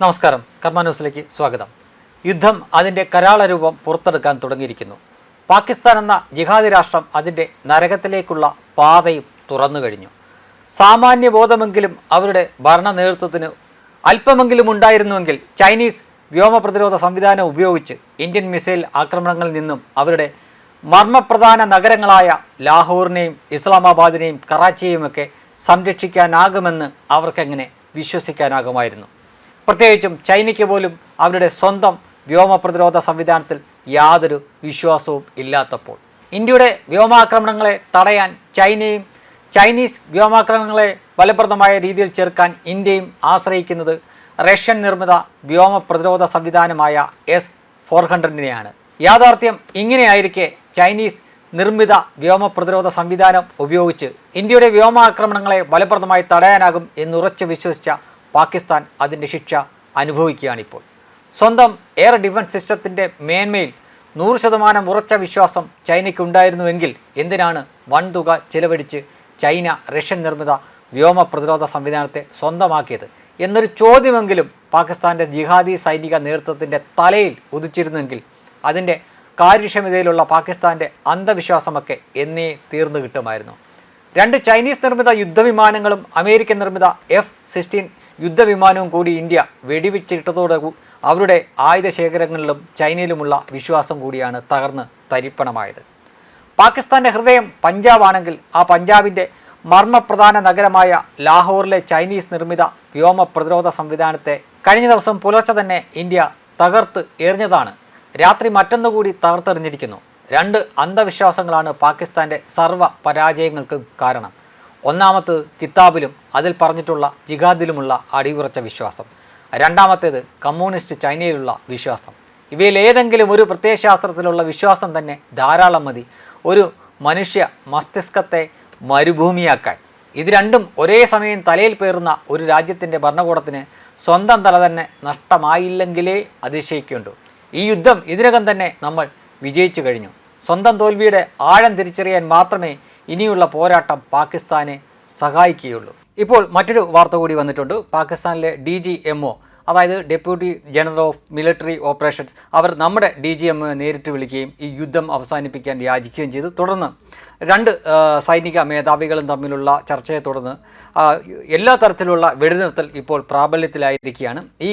നമസ്കാരം. കർമ്മ ന്യൂസിലേക്ക് സ്വാഗതം. യുദ്ധം അതിന്റെ കരാള രൂപം പുറത്തെടുക്കാൻ തുടങ്ങിയിരിക്കുന്നു. പാകിസ്ഥാൻ എന്ന ജിഹാദി രാഷ്ട്രം അതിന്റെ നരകത്തിലേക്കുള്ള പാതയും തുറന്നു കഴിഞ്ഞു. സാമാന്യ ബോധമെങ്കിലും അവരുടെ ഭരണ നേതൃത്വത്തിന് അല്പമെങ്കിലും ഉണ്ടായിരുന്നുവെങ്കിൽ ചൈനീസ് വ്യോമ പ്രതിരോധ സംവിധാനം ഉപയോഗിച്ച് ഇന്ത്യൻ മിസൈൽ ആക്രമണങ്ങളിൽ നിന്നും അവരുടെ മർമ്മപ്രധാന നഗരങ്ങളായ ലാഹോറിനെയും ഇസ്ലാമാബാദിനെയും കറാച്ചിയെയുമൊക്കെ സംരക്ഷിക്കാനാകുമെന്ന് അവർക്കെങ്ങനെ വിശ്വസിക്കാനാകുമായിരുന്നു? പ്രത്യേകിച്ചും ചൈനയ്ക്ക് പോലും അവരുടെ സ്വന്തം വ്യോമ പ്രതിരോധ സംവിധാനത്തിൽ യാതൊരു വിശ്വാസവും ഇല്ലാത്തപ്പോൾ. ഇന്ത്യയുടെ വ്യോമാക്രമണങ്ങളെ തടയാൻ ചൈനയും ചൈനീസ് വ്യോമാക്രമണങ്ങളെ ഫലപ്രദമായ രീതിയിൽ ചെറുക്കാൻ ഇന്ത്യയും ആശ്രയിക്കുന്നത് റഷ്യൻ നിർമ്മിത വ്യോമ പ്രതിരോധ സംവിധാനമായ എസ് ഫോർ ഹൺഡ്രഡിനെയാണ് യാഥാർത്ഥ്യം ഇങ്ങനെയായിരിക്കെ ചൈനീസ് നിർമ്മിത വ്യോമ പ്രതിരോധ സംവിധാനം ഉപയോഗിച്ച് ഇന്ത്യയുടെ വ്യോമാക്രമണങ്ങളെ ഫലപ്രദമായി തടയാനാകും എന്നുറച്ചു വിശ്വസിച്ച പാകിസ്ഥാൻ അതിന്റെ ശിക്ഷ അനുഭവിക്കുകയാണിപ്പോൾ. സ്വന്തം എയർ ഡിഫൻസ് സിസ്റ്റത്തിന്റെ മേന്മയിൽ നൂറ് ശതമാനം ഉറച്ച വിശ്വാസം ചൈനയ്ക്കുണ്ടായിരുന്നുവെങ്കിൽ എന്തിനാണ് വൻതുക ചിലവഴിച്ച് ചൈന റഷ്യൻ നിർമ്മിത വ്യോമ പ്രതിരോധ സംവിധാനത്തെ സ്വന്തമാക്കിയത് എന്നൊരു ചോദ്യമെങ്കിലും പാകിസ്ഥാന്റെ ജിഹാദി സൈനിക നേതൃത്വത്തിന്റെ തലയിൽ ഉദിച്ചിരുന്നെങ്കിൽ അതിന്റെ കാര്യക്ഷമതയിലുള്ള പാകിസ്ഥാന്റെ അന്ധവിശ്വാസമൊക്കെ എന്നേ തീർന്നു കിട്ടുമായിരുന്നു. രണ്ട് ചൈനീസ് നിർമ്മിത യുദ്ധവിമാനങ്ങളും അമേരിക്കൻ നിർമ്മിത എഫ് സിക്സ്റ്റീൻ യുദ്ധവിമാനവും കൂടി ഇന്ത്യ വെടിവെച്ചിട്ടതോടെ അവരുടെ ആയുധ ശേഖരങ്ങളിലും ചൈനയിലുമുള്ള വിശ്വാസം കൂടിയാണ് തകർന്ന് തരിപ്പണമായത്. പാകിസ്ഥാന്റെ ഹൃദയം പഞ്ചാബാണെങ്കിൽ ആ പഞ്ചാബിന്റെ മർമ്മപ്രധാന നഗരമായ ലാഹോറിലെ ചൈനീസ് നിർമ്മിത വ്യോമ പ്രതിരോധ സംവിധാനത്തെ കഴിഞ്ഞ ദിവസം പുലർച്ചെ തന്നെ ഇന്ത്യ തകർത്ത് എറിഞ്ഞതാണ്. രാത്രി മറ്റൊന്നുകൂടി തകർത്തെറിഞ്ഞിരിക്കുന്നു. രണ്ട് അന്ധവിശ്വാസങ്ങളാണ് പാകിസ്ഥാന്റെ സർവ പരാജയങ്ങൾക്കും കാരണം. ഒന്നാമത് കിതാബിലും അതിൽ പറഞ്ഞിട്ടുള്ള ജിഹാദിലുമുള്ള അടിയുറച്ച വിശ്വാസം. രണ്ടാമത്തേത് കമ്മ്യൂണിസ്റ്റ് ചൈനയിലുള്ള വിശ്വാസം. ഇവയിൽ ഏതെങ്കിലും ഒരു പ്രത്യയശാസ്ത്രത്തിലുള്ള വിശ്വാസം തന്നെ ധാരാളം മതി. ഒരു മനുഷ്യ മസ്തിഷ്കത്തെ മരുഭൂമിയാക്കാൻ. ഇത് രണ്ടും ഒരേ സമയം തലയിൽ പേറുന്ന ഒരു രാജ്യത്തിന്റെ ഭരണകൂടത്തിന് സ്വന്തം തല തന്നെ നഷ്ടമായില്ലെങ്കിലേ അതിശയിക്കുന്നുണ്ടു ഈ യുദ്ധം ഇതിനകം തന്നെ നമ്മൾ വിജയിച്ചു കഴിഞ്ഞു. സ്വന്തം തോൽവിയുടെ ആഴം തിരിച്ചറിയാൻ മാത്രമേ ഇനിയുള്ള പോരാട്ടം പാകിസ്ഥാനെ സഹായിക്കുകയുള്ളൂ. ഇപ്പോൾ മറ്റൊരു വാർത്ത കൂടി വന്നിട്ടുണ്ട്. പാകിസ്ഥാനിലെ ഡി ജി എം ഒ അതായത് deputy general of military operations അവർ നമ്മുടെ ഡി ജി എം നേരിട്ട് വിളിക്കുകയും ഈ യുദ്ധം അവസാനിപ്പിക്കാൻ യാചിക്കുകയും ചെയ്തു. തുടർന്ന് രണ്ട് സൈനിക മേധാവികളും തമ്മിലുള്ള ചർച്ചയെ തുടർന്ന് എല്ലാ തരത്തിലുള്ള വെടിനിർത്തൽ ഇപ്പോൾ പ്രാബല്യത്തിലായിരിക്കുകയാണ്. ഈ ഈ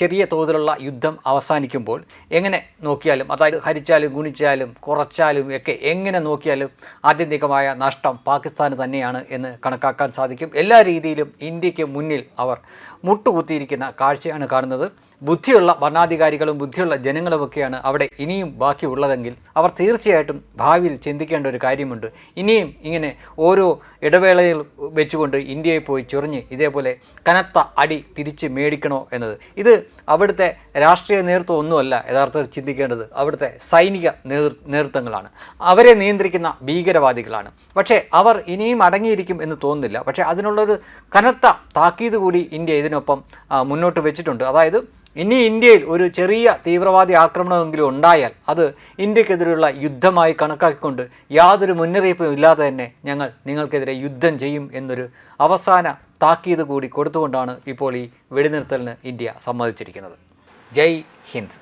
ചെറിയ തോതിലുള്ള യുദ്ധം അവസാനിക്കുമ്പോൾ എങ്ങനെ നോക്കിയാലും അതായത് ഹരിച്ചാലും ഗുണിച്ചാലും കുറച്ചാലും ഒക്കെ എങ്ങനെ നോക്കിയാലും ആത്യന്തികമായ നഷ്ടം പാകിസ്ഥാന് തന്നെയാണ് എന്ന് കണക്കാക്കാൻ സാധിക്കും. എല്ലാ രീതിയിലും ഇന്ത്യയ്ക്ക് മുന്നിൽ അവർ മുട്ടുകുത്തിയിരിക്കുന്ന കാഴ്ചയാണ് കാണുന്നത്. ബുദ്ധിയുള്ള ഭരണാധികാരികളും ബുദ്ധിയുള്ള ജനങ്ങളുമൊക്കെയാണ് അവിടെ ഇനിയും ബാക്കിയുള്ളതെങ്കിൽ അവർ തീർച്ചയായിട്ടും ഭാവിയിൽ ചിന്തിക്കേണ്ട ഒരു കാര്യമുണ്ട്. ഇനിയും ഇങ്ങനെ ഓരോ ഇടവേളയിൽ വെച്ചുകൊണ്ട് ഇന്ത്യയെ പോയി ചൊറിഞ്ഞ് ഇതേപോലെ കനത്ത അടി തിരിച്ച് മേടിക്കണോ എന്നത്. ഇത് അവിടുത്തെ രാഷ്ട്രീയ നേതൃത്വം ഒന്നുമല്ല യഥാർത്ഥത്തിൽ ചിന്തിക്കേണ്ടത്. അവിടുത്തെ സൈനിക നേതൃ നേതൃത്വങ്ങളാണ്. അവരെ നിയന്ത്രിക്കുന്ന ഭീകരവാദികളാണ്. പക്ഷേ അവർ ഇനിയും അടങ്ങിയിരിക്കും എന്ന് തോന്നുന്നില്ല. പക്ഷേ അതിനുള്ളൊരു കനത്ത താക്കീത് കൂടി ഇന്ത്യ ഇതിനൊപ്പം മുന്നോട്ട് വെച്ചിട്ടുണ്ട്. അതായത് ഇനി ഇന്ത്യയിൽ ഒരു ചെറിയ തീവ്രവാദി ആക്രമണമെങ്കിലും ഉണ്ടായാൽ അത് ഇന്ത്യക്കെതിരെയുള്ള യുദ്ധമായി കണക്കാക്കിക്കൊണ്ട് യാതൊരു മുന്നറിയിപ്പും ഇല്ലാതെ തന്നെ ഞങ്ങൾ നിങ്ങൾക്കെതിരെ യുദ്ധം ചെയ്യും എന്നൊരു അവസാന താക്കീത് കൂടി കൊടുത്തുകൊണ്ടാണ് ഇപ്പോൾ ഈ വെടിനിർത്തലിന് ഇന്ത്യ സമ്മതിച്ചിരിക്കുന്നത്. ജയ് ഹിന്ദ്.